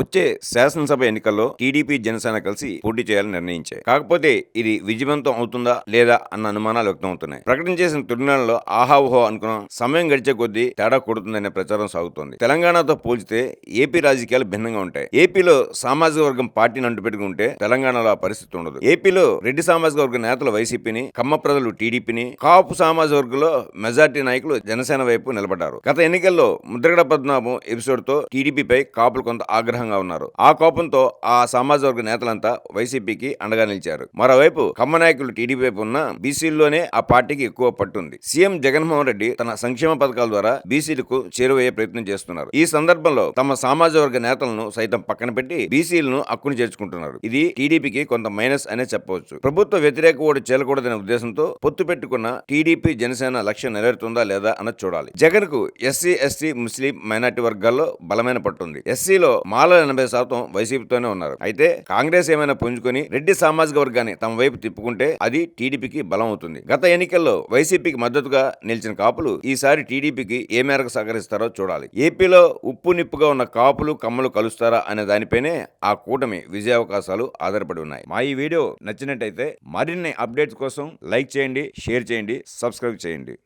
వచ్చే శాసనసభ ఎన్నికల్లో టీడీపీ జనసేన కలిసి పోటీ చేయాలని నిర్ణయించాయి. కాకపోతే ఇది విజయవంతం అవుతుందా లేదా అన్న అనుమానాలు వ్యక్తం అవుతున్నాయి ప్రకటన చేసిన తొలినాళ్ళలో ఆహాహో అనుకున్న సమయం గడిచే కొద్దీ తేడా కొడుతుందనే ప్రచారం సాగుతోంది. తెలంగాణతో పోల్చితే ఏపీ రాజకీయాలు భిన్నంగా ఉంటాయి. ఏపీలో సామాజిక వర్గం పార్టీని అంటుపెట్టుకుంటే తెలంగాణలో ఆ పరిస్థితి ఉండదు. ఏపీలో రెడ్డి సామాజిక వర్గ నేతలు వైసీపీని కమ్మ ప్రజలు టీడీపీని కాపు సామాజిక వర్గంలో మెజార్టీ నాయకులు జనసేన వైపు నిలబడ్డారు. గత ఎన్నికల్లో ముద్రగడ పద్మనాభం ఎపిసోడ్తో టీడీపీపై కాపులు కొంత ఆగ్రహంగా ఉన్నారు. ఆ కోపంతో ఆ సామాజిక నేతలంతా వైసీపీకి అండగా నిలిచారు. మరోవైపు కమ్మ నాయకులు టీడీపీ వైపు ఉన్న బీసీల్లోనే ఆ పార్టీకి ఎక్కువ పట్టుంది. సీఎం జగన్మోహన్ రెడ్డి తన సంక్షేమ పథకాల ద్వారా బీసీలకు చేరువయ్యే ప్రయత్నం చేస్తున్నారు. ఈ సందర్భంలో తమ సామాజిక వర్గ నేతలను సైతం పక్కన పెట్టి బీసీలను హక్కును చేర్చుకుంటున్నారు. ఇది టీడీపీకి కొంత మైనస్ అనే చెప్పవచ్చు. ప్రభుత్వ వ్యతిరేక ఓటు చేరకూడదనే ఉద్దేశంతో పొత్తు పెట్టుకున్న టీడీపీ జనసేన లక్ష్యం నెరవేరుతుందా లేదా అన్నది చూడాలి. జగన్కు ఎస్సీ ఎస్టీ ముస్లిం మైనార్టీ వర్గాల్లో బలమైన పట్టుంది. ఎస్సీలో మాల ఎనభై శాతం వైసీపీతోనే ఉన్నారు. అయితే కాంగ్రెస్ ఏమైనా పుంజుకొని రెడ్డి సామాజిక వర్గాన్ని తమ వైపు తిప్పుకుంటే అది టీడీపీకి బలం అవుతుంది. గత ఎన్నికల్లో వైసీపీకి మద్దతుగా నిలిచిన కాపులు ఈసారి టీడీపీకి ఏ మేరకు సహకరిస్తారో చూడాలి. ఏపీలో ఉప్పు నిప్పుగా ఉన్న కాపులు కమ్మలు కలుస్తారా అనే దానిపైనే ఆ కూటమి విజయావకాశాలు ఆధారపడి ఉన్నాయి. మా ఈ వీడియో నచ్చినట్టయితే మరిన్ని అప్డేట్స్ కోసం లైక్ చేయండి షేర్ చేయండి సబ్స్క్రైబ్ చేయండి.